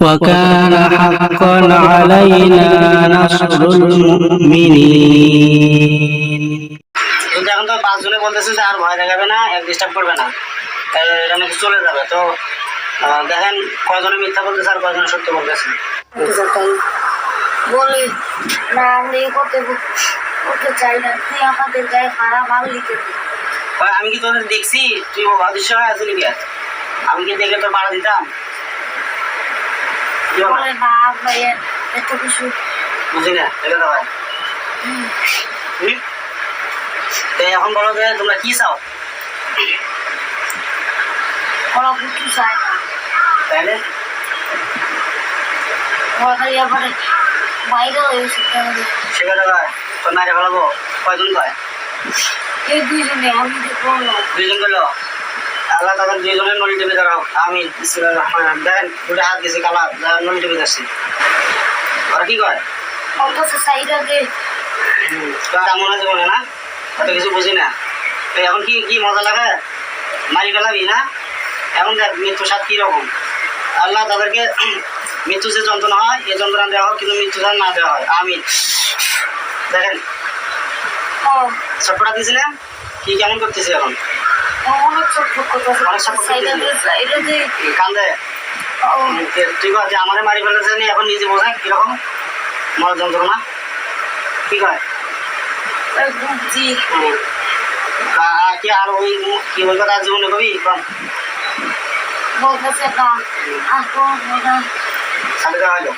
وكان حقا علينا نصر المؤمنين কিন্তু এখন তো পাঁচজনে বলতেছে যে আর ভয় দেখাবে না এক ডিস্টার্ব করবে না তাই এটা নাকি চলে যাবে তো আহ, দেখেন কয়জনে মিথ্যা বলতেছে আর কয়জনে সত্য বলতেছে বলে না আমরা এ করতে করতে চাই না তুই আমাদের গায়ে খারাপ মারলি কে তুই? ভাই, আমি কি তোদের দেখছি তুই ও অদৃশ্য হয়ে আসলি কি আর? আমি কি দেখে তোর পাড়া দিতাম কি বলে? না? ভাই এত কিছু বুঝি না তো ভাই? তো এখন বলো যে তোমরা কি চাও? ওরা কিছু চায় না তাহলে ওরা খালি আবার বাইরে তোর কয়জন কয়? এই দুইজনে আমি দুইজন করল আল্লাহ তাদের দুইজনের নলি টিপে দাঁড়াও আমি। দেখেন দুটো হাত গেছে কালা নলি টিপে যাচ্ছি আর কি কয় তেমন আছে বলে না? অত কিছু বুঝি না। তো এখন কি কি মজা লাগে? মারি ফেলাবি না? এখন দেখ মৃত্যু সাত কীরকম? আল্লাহ তাদেরকে মৃত্যু যে যন্ত্রণা হয় এই যন্ত্রণা দেওয়া হয় কিন্তু মৃত্যু না দেওয়া হয়। আমি দেখেন। ও। চটপটা দিয়েছি না কি কেমন করতেছি এখন? অনেক কান্দে ও তুই কয় যে আমারে মারি ফেলেছে নি এখন নিজে বোঝায় কীরকম মর যন্ত্রণা কি ওই বুঝছি কি আর ওই কি ওই কথা জীবনে কবি বলতেছে না সাথে দেওয়া হলো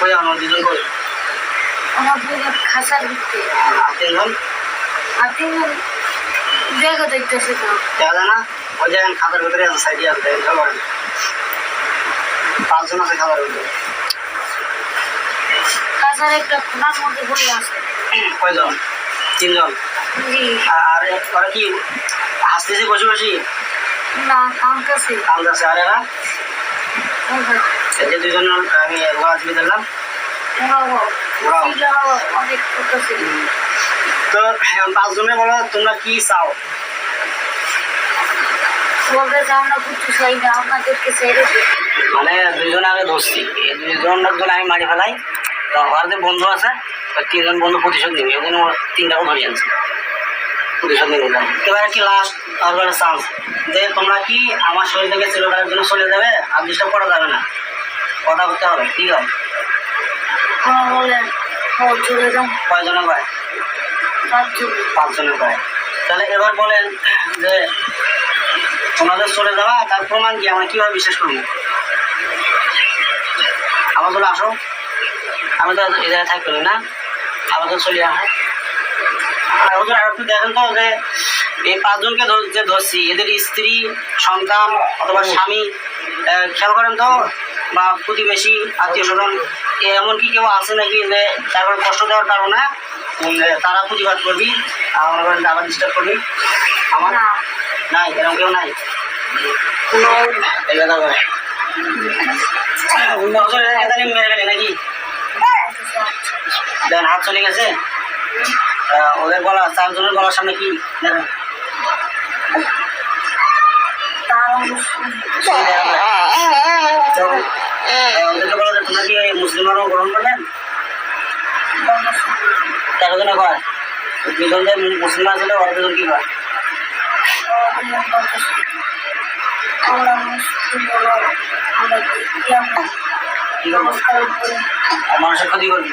কই আমার দুজন কই আমার দুজন খাসার ভিত্তি আর তিনজন? আর তিনজন জায়গা দেখতেছে। না দেখা না? ওই যে খাতার ভিতরে আছে সাইডে আছে পাঁচজন আছে খাতার ভিতরে। খাসার একটা খোলার মধ্যে বলে আছে। কয়জন? তিনজন? আর ওরা কি হাসতেছে বসে বসে? না কামতেছে কান্দাছে আর এরা এই যে দুজন আমি ওয়াজ দিলাম অনেক করতেছে। তো এখন পাঁচজনে বলো তোমরা কি চাও? বলতে চাও না কিছু চাই না আপনাদেরকে ছেড়ে মানে দুইজন আগে ধরছি এই দুইজন লোকজন আমি মারি ফেলাই তো আমার যে বন্ধু আছে তিনজন বন্ধু প্রতিশোধ নিবি ওই জন্য ধরে আনছি। প্রতিশোধ নিবি এবার কি লাস্ট তারপরে চান্স যে তোমরা কি আমার শরীর থেকে চিরকালের জন্য চলে যাবে আর ডিস্টার্ব করা যাবে না? কথা করতে হবে ঠিক আছে চলে যাও। কয়জনে কয়? তাহলে এবার বলেন যে চলে যাওয়া, তার প্রমাণ কি? আমরা কীভাবে বিশ্বাস করব? বলে, আসো। আমি তো না। আমাদের চলে আসো। আর দেখেন তো যে এই পাঁচজনকে যে ধরছি, এদের স্ত্রী, সন্তান অথবা স্বামী খেয়াল করেন তো? বা প্রতিবেশী আত্মীয় স্বজন এমনকি কেউ আছে নাকি যে তারপর কষ্ট দেওয়ার কারণে তারা প্রতিবাদ করবি মনে করেন আবার ডিস্টার্ব করবি। আমার নাই এরকম কেউ নাই। কোনো এই করে বছর মেরে গেলি নাকি? দেখেন হাত চলে গেছে? ওদের গলা চারজনের গলার সামনে কি? দেখেন তোমরা কি মুসলিমারও গ্রহণ করবেন তেরো জনে কয় দুজন যে মুসলিম দুজন কি আর মানুষের ক্ষতি করবি।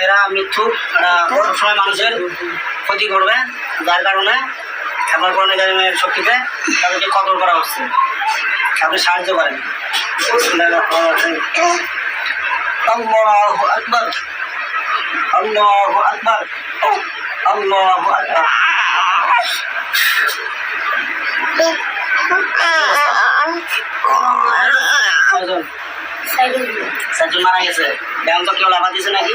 এরা মৃত্যু, এরা সবসময় মানুষের ক্ষতি করবে, যার কারণে আমার কোরআন কারিমের শক্তিতে, তাদেরকে কদর করা হচ্ছে। আপনি সাহায্য করেন। মারা গেছে। এখন তো কেউ লাভা দিছে নাকি?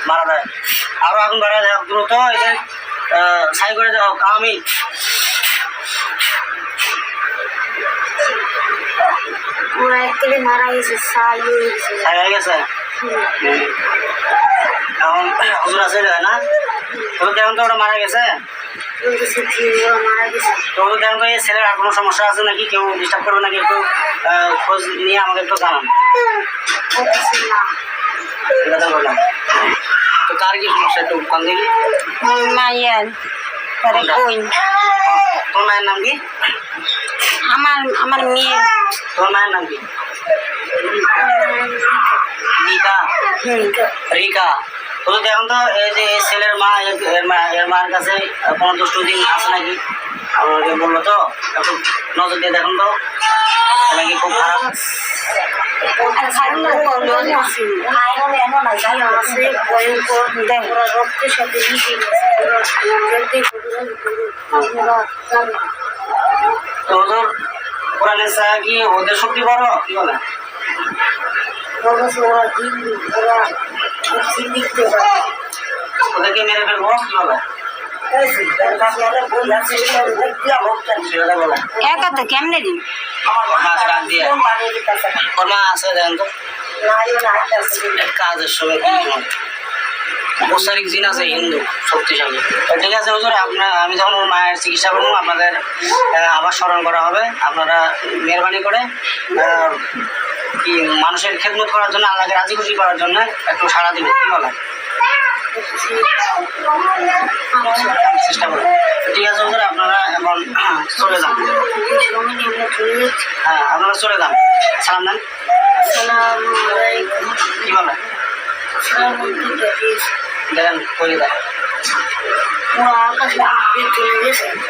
আগুন বাড়া যায় দ্রুত যে ছাই করে দাও আমি ওরা মারা গেছে সাই ছাই হয়ে। এখন হুজুর আছে না? তো ওরা মারা গেছে? এই ছেলের আর কোনো সমস্যা আছে নাকি? কেউ ডিস্টার্ব করবে নাকি একটু খোঁজ নিয়ে আমাকে একটু জানান। বললাম। তো তার কি সমস্যা একটু কম দেখি মায়ের পরে কই তোর মায়ের নাম কি আমার আমার মেয়ে তোর মায়ের নাম কি নিকা রিকা তো দেখুন তো এই যে ছেলের মা এর- মা এর মার কাছে কোনো দুষ্টু দিন আছে নাকি আমাকে বলল তো একটু নজর দিয়ে দেখুন তো এটা কি খুব খারাপ জানে ওদের কি ওদের শক্তি বড়? কি বলে? ওদেরকে মেরে ফেলব? কি বলে? সেটা বলে একা তো কেমনে দিন দিয়ে তো কাজের সময় জিন আছে হিন্দু শক্তিশালী ঠিক আছে হুজুর আপনার আমি যখন ওর মায়ের চিকিৎসা করব আপনাদের আবার স্মরণ করা হবে আপনারা মেহরবানি করে কি মানুষের খেদমত করার জন্য আল্লাহকে রাজি খুশি করার জন্য একটু সাড়া দিবেন কি বলেন চেষ্টা করুন ঠিক আছে হুজুর আপনারা এখন চলে যান। হ্যাঁ আপনারা চলে যান। সালাম দেন। কি বলেন দেখেন করে দেয়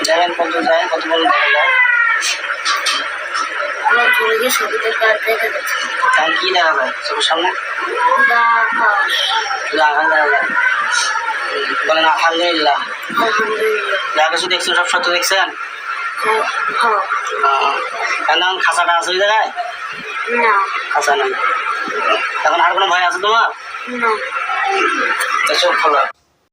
দেখেন কত যায় কত বড় দেখা যায়? তাহলে কি দেখা যায়? চোখের সামনে? দেখা যায়। বলেন আলহামদুলিল্লাহ। যা কিছু দেখছেন সব সত্য দেখছেন? আহ, এখন খাঁচাটা আছে ওই জায়গায়? খাঁচা নেই। এখন আর কোনো ভয় আছে তোমার? চোখ খোলা।